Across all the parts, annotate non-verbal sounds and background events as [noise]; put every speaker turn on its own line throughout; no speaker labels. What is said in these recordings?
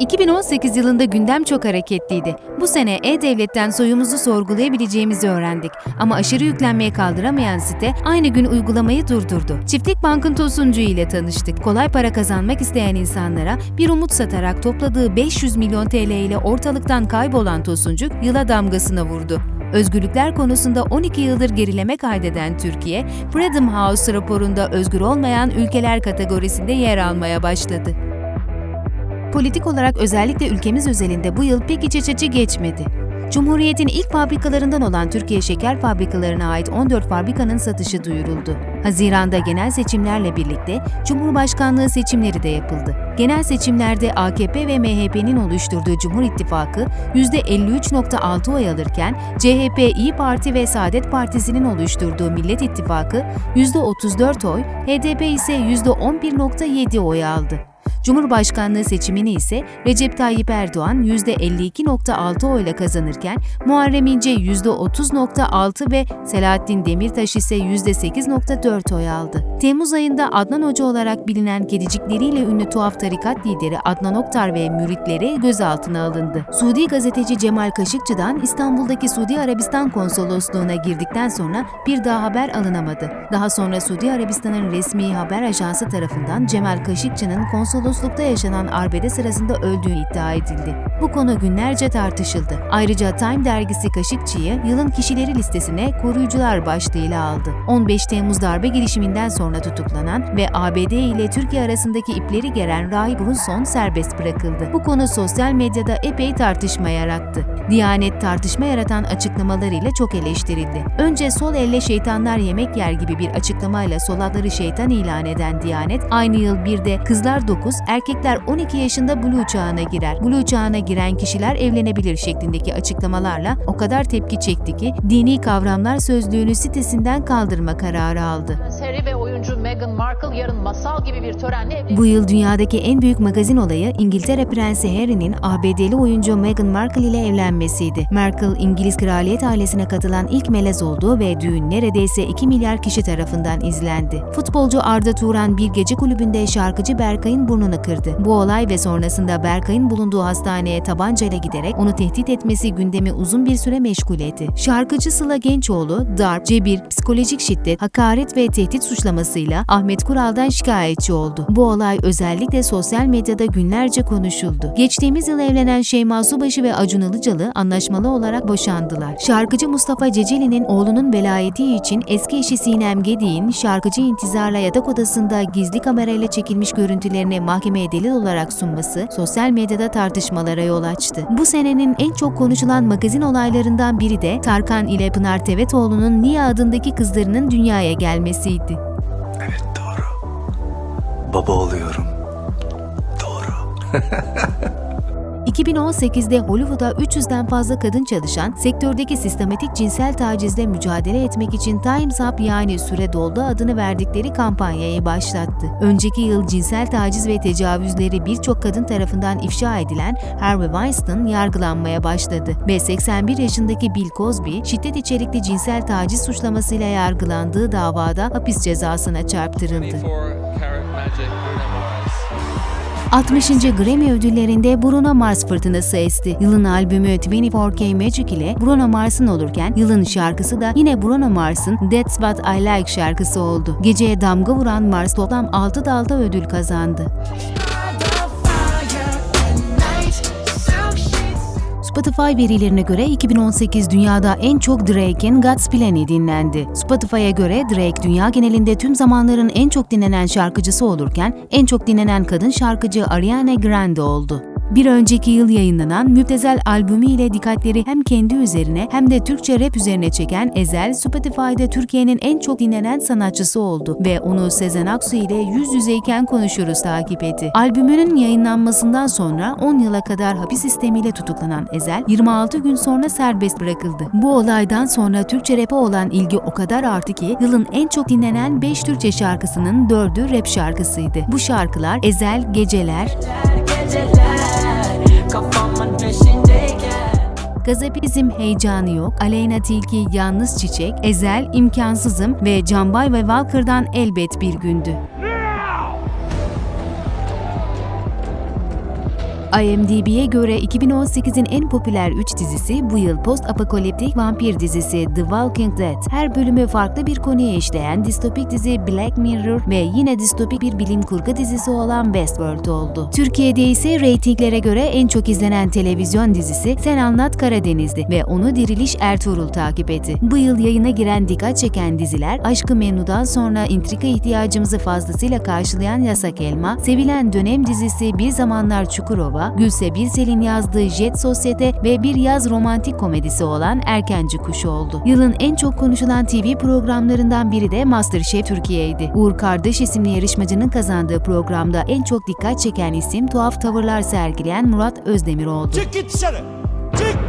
2018 yılında gündem çok hareketliydi. Bu sene E-Devlet'ten soyumuzu sorgulayabileceğimizi öğrendik. Ama aşırı yüklenmeye kaldıramayan site aynı gün uygulamayı durdurdu. Çiftlik Bank'ın Tosuncu ile tanıştık. Kolay para kazanmak isteyen insanlara bir umut satarak topladığı 500 milyon TL ile ortalıktan kaybolan Tosuncuk yıla damgasını vurdu. Özgürlükler konusunda 12 yıldır gerileme kaydeden Türkiye, Freedom House raporunda özgür olmayan ülkeler kategorisinde yer almaya başladı. Politik olarak özellikle ülkemiz özelinde bu yıl pek iç açıcı geçmedi. Cumhuriyet'in ilk fabrikalarından olan Türkiye Şeker Fabrikalarına ait 14 fabrikanın satışı duyuruldu. Haziranda genel seçimlerle birlikte Cumhurbaşkanlığı seçimleri de yapıldı. Genel seçimlerde AKP ve MHP'nin oluşturduğu Cumhur İttifakı %53.6 oy alırken CHP, İyi Parti ve Saadet Partisi'nin oluşturduğu Millet İttifakı %34 oy, HDP ise %11.7 oy aldı. Cumhurbaşkanlığı seçimini ise Recep Tayyip Erdoğan %52.6 oyla kazanırken Muharrem İnce %30.6 ve Selahattin Demirtaş ise %8.4 oy aldı. Temmuz ayında Adnan Hoca olarak bilinen kedicikleriyle ünlü tuhaf tarikat lideri Adnan Oktar ve müritleri gözaltına alındı. Suudi gazeteci Cemal Kaşıkçı'dan İstanbul'daki Suudi Arabistan konsolosluğuna girdikten sonra bir daha haber alınamadı. Daha sonra Suudi Arabistan'ın resmi haber ajansı tarafından Cemal Kaşıkçı'nın konsoloslukta yaşanan arbede sırasında öldüğü iddia edildi. Bu konu günlerce tartışıldı. Ayrıca Time dergisi Kaşıkçı'yı yılın kişileri listesine koruyucular başlığıyla aldı. 15 Temmuz darbe girişiminden sonra tutuklanan ve ABD ile Türkiye arasındaki ipleri geren Rahip Brunson serbest bırakıldı. Bu konu sosyal medyada epey tartışma yarattı. Diyanet tartışma yaratan açıklamalarıyla çok eleştirildi. Önce sol elle şeytanlar yemek yer gibi bir açıklamayla solakları şeytan ilan eden Diyanet, aynı yıl bir de kızlar 9, erkekler 12 yaşında Blue çağına girer. Blue çağına giren kişiler evlenebilir şeklindeki açıklamalarla o kadar tepki çekti ki dini kavramlar sözlüğünü sitesinden kaldırma kararı aldı.
Harry ve Markle yarın masal gibi bir törenle.
Bu yıl dünyadaki en büyük magazin olayı İngiltere Prensi Harry'nin ABD'li oyuncu Meghan Markle ile evlenmesiydi. Markle, İngiliz kraliyet ailesine katılan ilk melez oldu ve düğün neredeyse 2 milyar kişi tarafından izlendi. Futbolcu Arda Turan bir gece kulübünde şarkıcı Berkay'ın burnunu kırdı. Bu olay ve sonrasında Berkay'ın bulunduğu hastaneye tabancayla giderek onu tehdit etmesi gündemi uzun bir süre meşgul etti. Şarkıcı Sıla Gençoğlu, darp, cebir, psikolojik şiddet, hakaret ve tehdit suçlamasıyla Ahmet Kural'dan şikayetçi oldu. Bu olay özellikle sosyal medyada günlerce konuşuldu. Geçtiğimiz yıl evlenen Şeyma Subaşı ve Acun Ilıcalı anlaşmalı olarak boşandılar. Şarkıcı Mustafa Ceceli'nin oğlunun velayeti için eski eşi Sinem Gedik'in şarkıcı intizarla yatak odasında gizli kamerayla çekilmiş görüntülerini mahkemeye delil olarak sunması sosyal medyada tartışmalara yol açtı. Bu senenin en çok konuşulan magazin olaylarından biri de Tarkan ile Pınar Tevetoğlu'nun Nia adındaki kızlarının dünyaya gelmesiydi.
Baba oluyorum. Doğru. [laughs]
2018'de Hollywood'a 300'den fazla kadın çalışan, sektördeki sistematik cinsel tacizle mücadele etmek için Time's Up yani Süre Doldu adını verdikleri kampanyayı başlattı. Önceki yıl cinsel taciz ve tecavüzleri birçok kadın tarafından ifşa edilen Harvey Weinstein yargılanmaya başladı ve 81 yaşındaki Bill Cosby, şiddet içerikli cinsel taciz suçlamasıyla yargılandığı davada hapis cezasına çarptırıldı. 60. Grammy ödüllerinde Bruno Mars fırtınası esti. Yılın albümü 24K Magic ile Bruno Mars'ın olurken yılın şarkısı da yine Bruno Mars'ın That's What I Like şarkısı oldu. Geceye damga vuran Mars toplam 6 dalda ödül kazandı. Spotify verilerine göre 2018 dünyada en çok Drake'in God's Plan'i dinlendi. Spotify'a göre Drake dünya genelinde tüm zamanların en çok dinlenen şarkıcısı olurken en çok dinlenen kadın şarkıcı Ariana Grande oldu. Bir önceki yıl yayınlanan Müptezel albümü ile dikkatleri hem kendi üzerine hem de Türkçe rap üzerine çeken Ezel, Spotify'da Türkiye'nin en çok dinlenen sanatçısı oldu ve onu Sezen Aksu ile yüz yüzeyken konuşuruz takip etti. Albümünün yayınlanmasından sonra 10 yıla kadar hapis sistemiyle tutuklanan Ezel, 26 gün sonra serbest bırakıldı. Bu olaydan sonra Türkçe rap'e olan ilgi o kadar arttı ki yılın en çok dinlenen 5 Türkçe şarkısının 4'ü rap şarkısıydı. Bu şarkılar Ezel, Geceler,
peşindeyken
Gazapizm heyecanı yok, Aleyna Tilki yalnız çiçek, Ezel imkansızım ve Canbay ve Walker'dan elbet bir gündü. IMDb'ye göre 2018'in en popüler 3 dizisi bu yıl post-apokaliptik vampir dizisi The Walking Dead. Her bölümü farklı bir konuya işleyen distopik dizi Black Mirror ve yine distopik bir bilim kurgu dizisi olan Westworld oldu. Türkiye'de ise reytinglere göre en çok izlenen televizyon dizisi Sen Anlat Karadeniz'di ve onu Diriliş Ertuğrul takip etti. Bu yıl yayına giren dikkat çeken diziler Aşkı Memnu'dan sonra intrika ihtiyacımızı fazlasıyla karşılayan Yasak Elma, sevilen dönem dizisi Bir Zamanlar Çukurova, Gülse Birsel'in yazdığı Jet Sosyete ve bir yaz romantik komedisi olan Erkenci Kuşu oldu. Yılın en çok konuşulan TV programlarından biri de MasterChef Türkiye'ydi. Uğur Kardeş isimli yarışmacının kazandığı programda en çok dikkat çeken isim tuhaf tavırlar sergileyen Murat Özdemir oldu.
Çık git dışarı. Çık.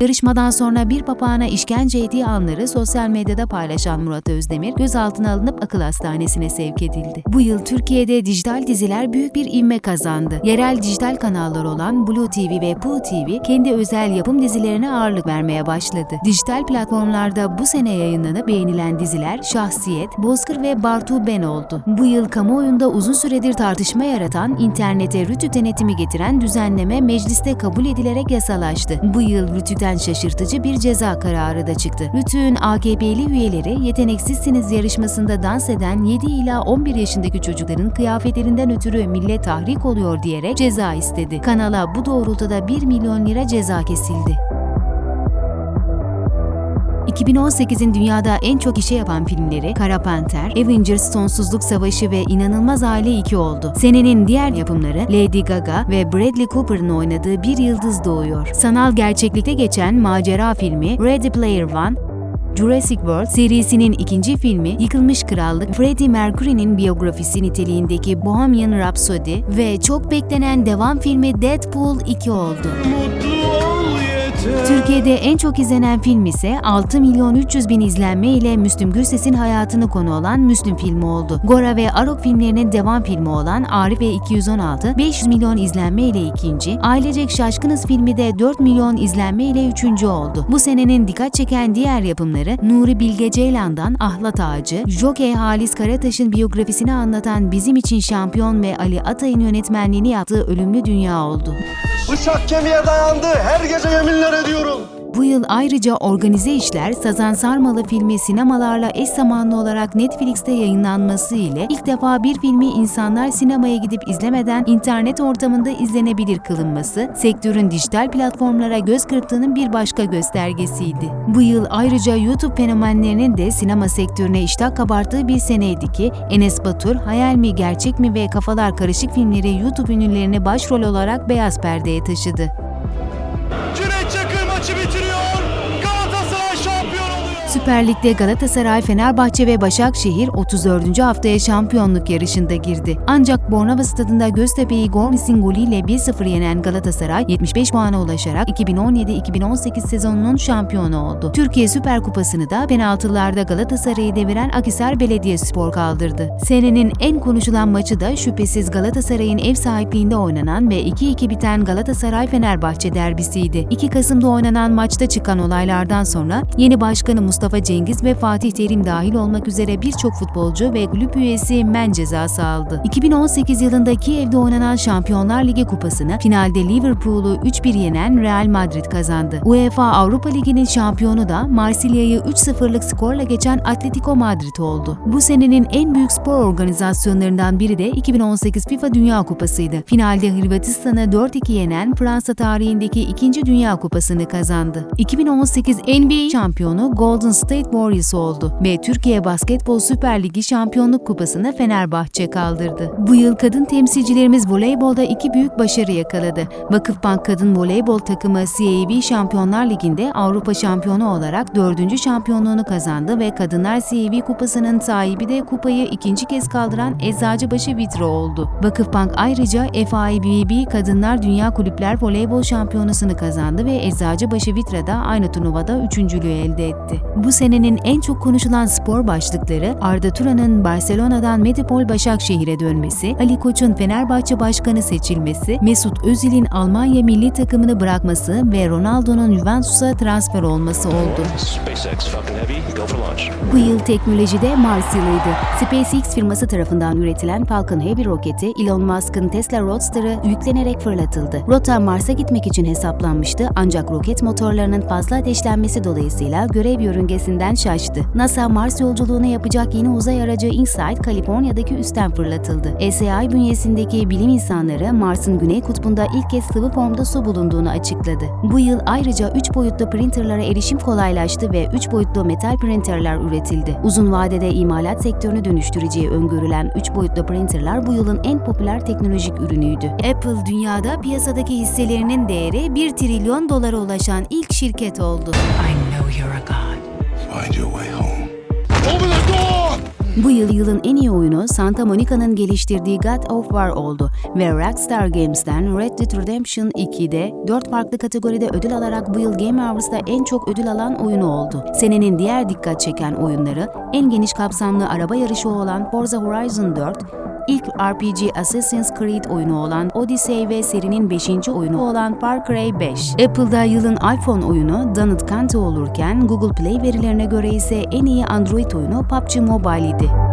Yarışmadan sonra bir papağana işkence ettiği anları sosyal medyada paylaşan Murat Özdemir gözaltına alınıp akıl hastanesine sevk edildi. Bu yıl Türkiye'de dijital diziler büyük bir ivme kazandı. Yerel dijital kanallar olan Blue TV ve Poo TV kendi özel yapım dizilerine ağırlık vermeye başladı. Dijital platformlarda bu sene yayınlanıp beğenilen diziler Şahsiyet, Bozkır ve Bartu Ben oldu. Bu yıl kamuoyunda uzun süredir tartışma yaratan, internete Rütü denetimi getiren düzenleme mecliste kabul edilerek yasalaştı. Bu yıl Rütü'den şaşırtıcı bir ceza kararı da çıktı. Rütü'nün AKP'li üyeleri Yeteneksizsiniz yarışmasında dans eden 7 ila 11 yaşındaki çocukların kıyafetlerinden ötürü millet tahrik oluyor diyerek ceza istedi. Kanala bu doğrultuda 1 milyon lira ceza kesildi. 2018'in dünyada en çok işe yapan filmleri Kara Panter, Avengers Sonsuzluk Savaşı ve İnanılmaz Aile 2 oldu. Senenin diğer yapımları Lady Gaga ve Bradley Cooper'ın oynadığı Bir Yıldız Doğuyor. Sanal gerçeklikte geçen macera filmi Ready Player One, Jurassic World serisinin ikinci filmi Yıkılmış Krallık, Freddie Mercury'nin biyografisi niteliğindeki Bohemian Rhapsody ve çok beklenen devam filmi Deadpool 2 oldu. Türkiye'de en çok izlenen film ise 6 milyon 300 bin izlenme ile Müslüm Gürses'in hayatını konu olan Müslüm filmi oldu. Gora ve Arok filmlerinin devam filmi olan Arif ve 216 500 milyon izlenme ile ikinci, Ailecek Şaşkınız filmi de 4 milyon izlenme ile üçüncü oldu. Bu senenin dikkat çeken diğer yapımları Nuri Bilge Ceylan'dan Ahlat Ağacı, Jockey Halis Karataş'ın biyografisini anlatan Bizim için Şampiyon ve Ali Atay'ın yönetmenliğini yaptığı Ölümlü Dünya oldu.
Bıçak kemiğe dayandı. Her gece yeminler ediyorum.
Bu yıl ayrıca Organize İşler, Sazan Sarmalı filmi sinemalarla eş zamanlı olarak Netflix'te yayınlanması ile ilk defa bir filmi insanlar sinemaya gidip izlemeden internet ortamında izlenebilir kılınması, sektörün dijital platformlara göz kırptığının bir başka göstergesiydi. Bu yıl ayrıca YouTube fenomenlerinin de sinema sektörüne iştah kabarttığı bir seneydi ki Enes Batur, Hayal mi Gerçek mi ve Kafalar Karışık filmleri YouTube ünlülerini başrol olarak beyaz perdeye taşıdı. Süper Lig'de Galatasaray, Fenerbahçe ve Başakşehir 34. haftaya şampiyonluk yarışında girdi. Ancak Bornova stadında Göztepe'yi Gormis'in golüyle 1-0 yenen Galatasaray 75 puana ulaşarak 2017-2018 sezonunun şampiyonu oldu. Türkiye Süper Kupası'nı da penaltılarda Galatasaray'ı deviren Akhisar Belediyespor kaldırdı. Senenin en konuşulan maçı da şüphesiz Galatasaray'ın ev sahipliğinde oynanan ve 2-2 biten Galatasaray-Fenerbahçe derbisiydi. 2 Kasım'da oynanan maçta çıkan olaylardan sonra yeni başkanı Mustafa Cengiz ve Fatih Terim dahil olmak üzere birçok futbolcu ve kulüp üyesi men cezası aldı. 2018 yılında Kiev'de oynanan Şampiyonlar Ligi kupasını finalde Liverpool'u 3-1 yenen Real Madrid kazandı. UEFA Avrupa Ligi'nin şampiyonu da Marsilya'yı 3-0'lık skorla geçen Atletico Madrid oldu. Bu senenin en büyük spor organizasyonlarından biri de 2018 FIFA Dünya Kupası'ydı. Finalde Hırvatistan'ı 4-2 yenen Fransa tarihindeki ikinci Dünya Kupası'nı kazandı. 2018 NBA şampiyonu Golden State Warriors oldu ve Türkiye Basketbol Süper Ligi Şampiyonluk Kupası'nı Fenerbahçe kaldırdı. Bu yıl kadın temsilcilerimiz voleybolda iki büyük başarı yakaladı. Vakıfbank Kadın Voleybol takımı CAV Şampiyonlar Ligi'nde Avrupa şampiyonu olarak dördüncü şampiyonluğunu kazandı ve Kadınlar CAV Kupası'nın sahibi de kupayı ikinci kez kaldıran Eczacıbaşı Vitro oldu. Vakıfbank ayrıca FIVB Kadınlar Dünya Kulüpler Voleybol Şampiyonası'nı kazandı ve Eczacıbaşı Vitra'da aynı turnuvada üçüncülüğü elde etti.
Bu senenin en çok konuşulan spor başlıkları Arda Turan'ın Barcelona'dan Medipol Başakşehir'e dönmesi, Ali Koç'un Fenerbahçe başkanı seçilmesi, Mesut Özil'in Almanya milli takımını bırakması ve Ronaldo'nun Juventus'a transfer olması oldu.
Bu yıl teknolojide Mars yılıydı. SpaceX firması tarafından üretilen Falcon Heavy roketi Elon Musk'ın Tesla Roadster'ı yüklenerek fırlatıldı. Rota Mars'a gitmek için hesaplanmıştı ancak roket motorlarının fazla ateşlenmesi dolayısıyla görev yörüngesinden şaştı. NASA Mars yolculuğunu yapacak yeni uzay aracı InSight Kaliforniya'daki üstten fırlatıldı. SAI bünyesindeki bilim insanları Mars'ın güney kutbunda ilk kez sıvı formda su bulunduğunu açıkladı. Bu yıl ayrıca 3 boyutlu printerlara erişim kolaylaştı ve 3 boyutlu metal printerler üretildi. Uzun vadede imalat sektörünü dönüştüreceği öngörülen 3 boyutlu printerler bu yılın en popüler teknolojik ürünüydü. Apple dünyada piyasadaki hisselerinin değeri 1 trilyon dolara ulaşan ilk şirket oldu.
Find your way home.
Bu yıl yılın en iyi oyunu Santa Monica'nın geliştirdiği God of War oldu ve Rockstar Games'ten Red Dead Redemption 2'de 4 farklı kategoride ödül alarak bu yıl Game Awards'ta en çok ödül alan oyunu oldu. Senenin diğer dikkat çeken oyunları en geniş kapsamlı araba yarışı olan Forza Horizon 4, ilk RPG Assassin's Creed oyunu olan Odyssey ve serinin 5. oyunu olan Far Cry 5. Apple'da yılın iPhone oyunu Donut County olurken Google Play verilerine göre ise en iyi Android oyunu PUBG Mobile idi.